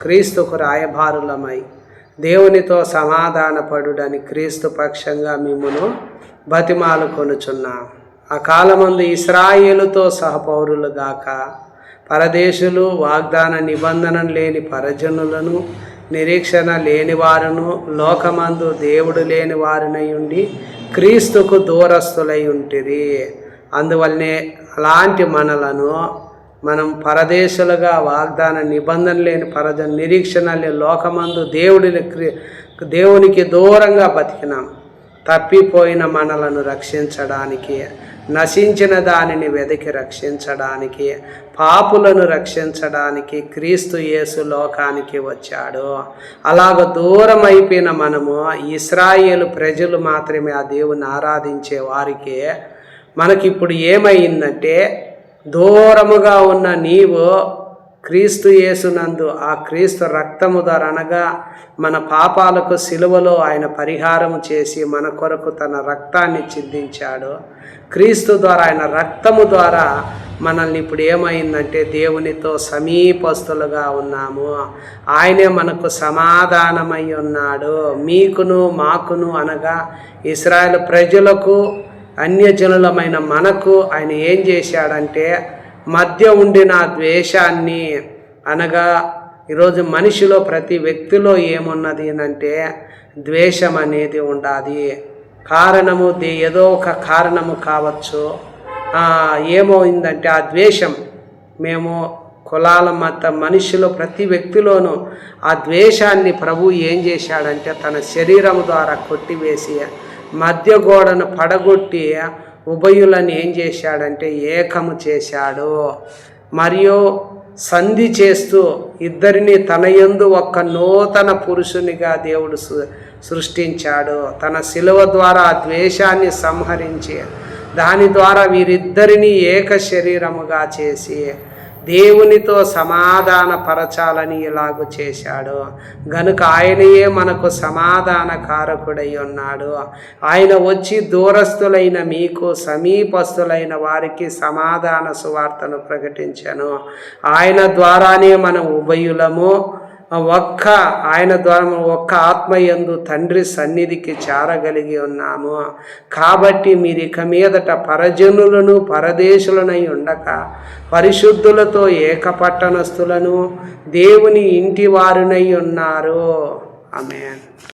క్రీస్తుకు రాయభారులమై దేవునితో సమాధానపడుడని క్రీస్తు పక్షంగా మిమ్మును బతిమాలు కొనుచున్నాం ఆ కాలమందు ఇస్రాయేలుతో సహపౌరులుగాక పరదేశులు వాగ్దాన నిబంధన లేని పరజనులను నిరీక్షణ లేని వారును లోకమందు దేవుడు లేని వారినై ఉండి క్రీస్తుకు దూరస్తులై ఉంటిరి. అందువల్లనే అలాంటి మనలను మనం పరదేశులుగా వాగ్దాన నిబంధన లేని పరజ నిరీక్షణ లేని లోకమందు దేవుడిని క్రి- దేవునికి దూరంగా బతికినాం. తప్పిపోయిన మనలను రక్షించడానికి నశించిన దానిని వెతికి రక్షించడానికి పాపులను రక్షించడానికి క్రీస్తు యేసు లోకానికి వచ్చాడు. అలాగ దూరం అయిపోయిన మనము ఇస్రాయేలు ప్రజలు మాత్రమే ఆ దేవుని ఆరాధించే వారికి మనకిప్పుడు ఏమైందంటే దూరముగా ఉన్న నీవు క్రీస్తు యేసునందు ఆ క్రీస్తు రక్తము ద్వారా అనగా మన పాపాలకు సిలువలో ఆయన పరిహారం చేసి మన కొరకు తన రక్తాన్ని చిందించాడు. క్రీస్తు ద్వారా ఆయన రక్తము ద్వారా మనల్ని ఇప్పుడు ఏమైందంటే దేవునితో సమీపస్తులుగా ఉన్నాము. ఆయనే మనకు సమాధానమై ఉన్నాడు. మీకును మాకును అనగా ఇస్రాయల్ ప్రజలకు అన్యజనులమైన మనకు ఆయన ఏం చేశాడంటే మధ్య ఉండిన ద్వేషాన్ని అనగా ఈరోజు మనిషిలో ప్రతి వ్యక్తిలో ఏమున్నది అంటే ద్వేషం అనేది ఉండాలి కారణము ఏదో ఒక కారణము కావచ్చు. ఏమైందంటే ఆ ద్వేషం మేము కులాల మత మనిషిలో ప్రతి వ్యక్తిలోనూ ఆ ద్వేషాన్ని ప్రభు ఏం చేశాడంటే తన శరీరం ద్వారా కొట్టివేసి మధ్య గోడను పడగొట్టి ఉభయులను ఏం చేశాడంటే ఏకము చేశాడు. మరియు సంధి చేస్తూ ఇద్దరిని తన యందు ఒక్క నూతన పురుషునిగా దేవుడు సృ- సృష్టించాడు. తన శిలువ ద్వారా ద్వేషాన్ని సంహరించి దాని ద్వారా వీరిద్దరిని ఏక శరీరముగా చేసి దేవునితో సమాధాన పరచాలని ఇలాగు చేశాడు. గనుక ఆయనయే మనకు సమాధాన కారకుడై ఉన్నాడు. ఆయన వచ్చి దూరస్తులైన మీకు సమీపస్తులైన వారికి సమాధాన సువార్తను ప్రకటించను. ఆయన ద్వారానే మనం ఉభయులము. ఒక్క ఆయన ద్వారా ఒక్క ఆత్మయందు తండ్రి సన్నిధికి చేరగలిగి ఉన్నాము. కాబట్టి మీరు ఇక మీదట పరజనులను పరదేశులనై ఉండక పరిశుద్ధులతో ఏకపట్టణస్థులను దేవుని ఇంటి వారునై ఉన్నారు. ఆమె